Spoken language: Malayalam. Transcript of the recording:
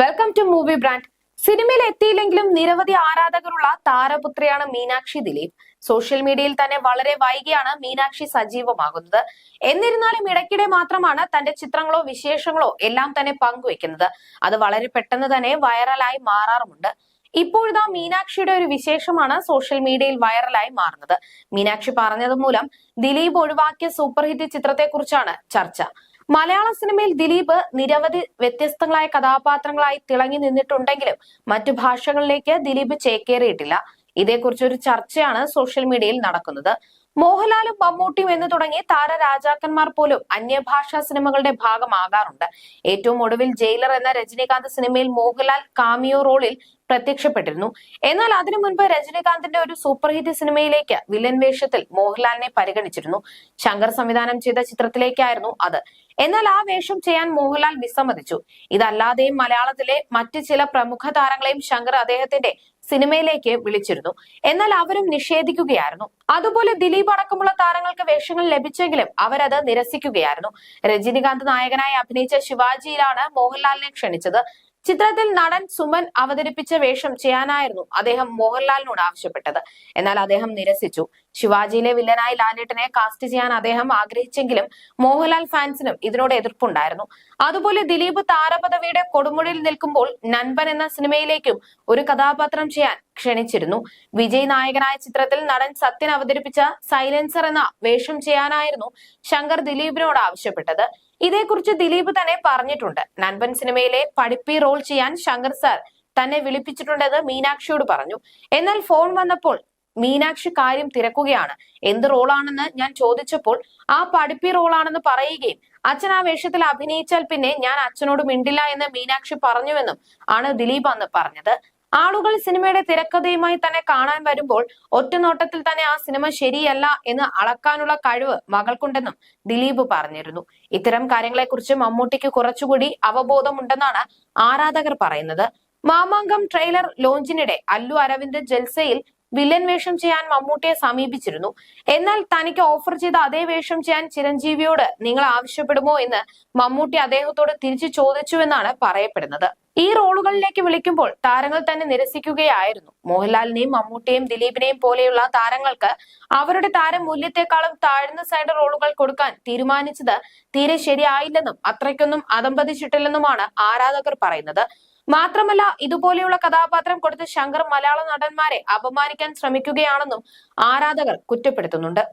വെൽക്കം ടു മൂവി ബ്രാൻഡ് സിനിമയിൽ എത്തിയില്ലെങ്കിലും നിരവധി ആരാധകരുള്ള താരപുത്രിയാണ് മീനാക്ഷി ദിലീപ്. സോഷ്യൽ മീഡിയയിൽ തന്നെ വളരെ വൈകിയാണ് മീനാക്ഷി സജീവമാകുന്നത്. എന്നിരുന്നാലും ഇടയ്ക്കിടെ മാത്രമാണ് തന്റെ ചിത്രങ്ങളോ വിശേഷങ്ങളോ എല്ലാം തന്നെ പങ്കുവെക്കുന്നത് അത് വളരെ പെട്ടെന്ന് തന്നെ വൈറലായി മാറാറുമുണ്ട്. ഇപ്പോഴിതാ മീനാക്ഷിയുടെ ഒരു വിശേഷമാണ് സോഷ്യൽ മീഡിയയിൽ വൈറലായി മാറുന്നത്. മീനാക്ഷി പറഞ്ഞത് മൂലം ദിലീപ് ഒഴിവാക്കിയ സൂപ്പർ ഹിറ്റ് ചിത്രത്തെക്കുറിച്ചാണ് ചർച്ച. മലയാള സിനിമയിൽ ദിലീപ് നിരവധി വ്യത്യസ്തങ്ങളായ കഥാപാത്രങ്ങളായി തിളങ്ങി നിന്നിട്ടുണ്ടെങ്കിലും മറ്റു ഭാഷകളിലേക്ക് ദിലീപ് ചേക്കേറിയിട്ടില്ല. ഇതേക്കുറിച്ച് ഒരു ചർച്ചയാണ് സോഷ്യൽ മീഡിയയിൽ നടക്കുന്നത്. മോഹൻലാലും മമ്മൂട്ടിയും എന്ന് തുടങ്ങി താരരാജാക്കന്മാർ പോലും അന്യഭാഷാ സിനിമകളുടെ ഭാഗമാകാറുണ്ട്. ഏറ്റവും ഒടുവിൽ ജയിലർ എന്ന രജനീകാന്ത് സിനിമയിൽ മോഹൻലാൽ കാമിയോ റോളിൽ പ്രത്യക്ഷപ്പെട്ടിരുന്നു. എന്നാൽ അതിനു മുൻപ് രജനീകാന്തിന്റെ ഒരു സൂപ്പർ ഹിറ്റ് സിനിമയിലേക്ക് വില്ലൻ വേഷത്തിൽ മോഹൻലാലിനെ പരിഗണിച്ചിരുന്നു. ശങ്കർ സംവിധാനം ചെയ്ത ചിത്രത്തിലേക്കായിരുന്നു അത്. എന്നാൽ ആ വേഷം ചെയ്യാൻ മോഹൻലാൽ വിസമ്മതിച്ചു. ഇതല്ലാതെയും മലയാളത്തിലെ മറ്റ് ചില പ്രമുഖ താരങ്ങളെയും ശങ്കർ അദ്ദേഹത്തിന്റെ സിനിമയിലേക്ക് വിളിച്ചിരുന്നു. എന്നാൽ അവരും നിഷേധിക്കുകയായിരുന്നു. അതുപോലെ ദിലീപ് അടക്കമുള്ള താരങ്ങൾക്ക് വേഷങ്ങൾ ലഭിച്ചെങ്കിലും അവരത് നിരസിക്കുകയായിരുന്നു. രജനീകാന്ത് നായകനായി അഭിനയിച്ച ശിവാജിയിലാണ് മോഹൻലാലിനെ ക്ഷണിച്ചത്. ചിത്രത്തിൽ നടൻ സുമൻ അവതരിപ്പിച്ച വേഷം ചെയ്യാനായിരുന്നു അദ്ദേഹം മോഹൻലാലിനോട് ആവശ്യപ്പെട്ടത്. എന്നാൽ അദ്ദേഹം നിരസിച്ചു. ശിവാജിയിലെ വില്ലനായി ലാലേട്ടനെ കാസ്റ്റ് ചെയ്യാൻ അദ്ദേഹം ആഗ്രഹിച്ചെങ്കിലും മോഹൻലാൽ ഫാൻസിനും ഇതിനോട് എതിർപ്പുണ്ടായിരുന്നു. അതുപോലെ ദിലീപ് താരപദവിയുടെ കൊടുമുടിയിൽ നിൽക്കുമ്പോൾ നൻപൻ എന്ന സിനിമയിലേക്കും ഒരു കഥാപാത്രം ചെയ്യാൻ ക്ഷണിച്ചിരുന്നു. വിജയ് നായകനായ ചിത്രത്തിൽ നടൻ സത്യൻ അവതരിപ്പിച്ച സൈലൻസർ എന്ന വേഷം ചെയ്യാനായിരുന്നു ശങ്കർ ദിലീപിനോട് ആവശ്യപ്പെട്ടത്. ഇതേക്കുറിച്ച് ദിലീപ് തന്നെ പറഞ്ഞിട്ടുണ്ട്. നൻപൻ സിനിമയിലെ പഠിപ്പി റോൾ ചെയ്യാൻ ശങ്കർ സാർ തന്നെ വിളിപ്പിച്ചിട്ടുണ്ടെന്ന് മീനാക്ഷിയോട് പറഞ്ഞു. എന്നാൽ ഫോൺ വന്നപ്പോൾ മീനാക്ഷി കാര്യം തിരക്കുകയാണ്. എന്ത് റോളാണെന്ന് ഞാൻ ചോദിച്ചപ്പോൾ ആ പഠിപ്പി റോളാണെന്ന് പറയുകയും അച്ഛൻ ആ വേഷത്തിൽ അഭിനയിച്ചാൽ പിന്നെ ഞാൻ അച്ഛനോട് മിണ്ടില്ല എന്ന് മീനാക്ഷി പറഞ്ഞുവെന്നും ആണ് ദിലീപ് അന്ന് പറഞ്ഞത്. ആളുകൾ സിനിമയുടെ തിരക്കഥയുമായി തന്നെ കാണാൻ വരുമ്പോൾ ഒറ്റനോട്ടത്തിൽ തന്നെ ആ സിനിമ ശരിയല്ല എന്ന് അളക്കാനുള്ള കഴിവ് മകൾക്കുണ്ടെന്നും ദിലീപ് പറഞ്ഞിരുന്നു. ഇത്തരം കാര്യങ്ങളെക്കുറിച്ച് മമ്മൂട്ടിക്ക് കുറച്ചുകൂടി അവബോധമുണ്ടെന്നാണ് ആരാധകർ പറയുന്നത്. മാമാങ്കം ട്രെയിലർ ലോഞ്ചിനിടെ അല്ലു അരവിന്ദ് ജൽസയിൽ വില്ലൻ വേഷം ചെയ്യാൻ മമ്മൂട്ടിയെ സമീപിച്ചിരുന്നു. എന്നാൽ തനിക്ക് ഓഫർ ചെയ്ത അതേ വേഷം ചെയ്യാൻ ചിരഞ്ജീവിയോട് നിങ്ങൾ ആവശ്യപ്പെടുമോ എന്ന് മമ്മൂട്ടി അദ്ദേഹത്തോട് തിരിച്ചു ചോദിച്ചുവെന്നാണ് പറയപ്പെടുന്നത്. ഈ റോളുകളിലേക്ക് വിളിക്കുമ്പോൾ താരങ്ങൾ തന്നെ നിരസിക്കുകയായിരുന്നു. മോഹൻലാലിനെയും മമ്മൂട്ടിയെയും ദിലീപിനെയും പോലെയുള്ള താരങ്ങൾക്ക് അവരുടെ താരം മൂല്യത്തെക്കാളും താഴ്ന്ന സൈഡ് റോളുകൾ കൊടുക്കാൻ തീരുമാനിച്ചത് തീരെ ശരിയായില്ലെന്നും അത്രയ്ക്കൊന്നും അതമ്പതിച്ചിട്ടില്ലെന്നുമാണ് ആരാധകർ പറയുന്നത്. മാത്രമല്ല ഇതുപോലെയുള്ള കഥാപാത്രം കൊടുത്ത് ശങ്കർ മലയാള നടന്മാരെ അപമാനിക്കാൻ ശ്രമിക്കുകയാണെന്നും ആരാധകർ കുറ്റപ്പെടുത്തുന്നുണ്ട്.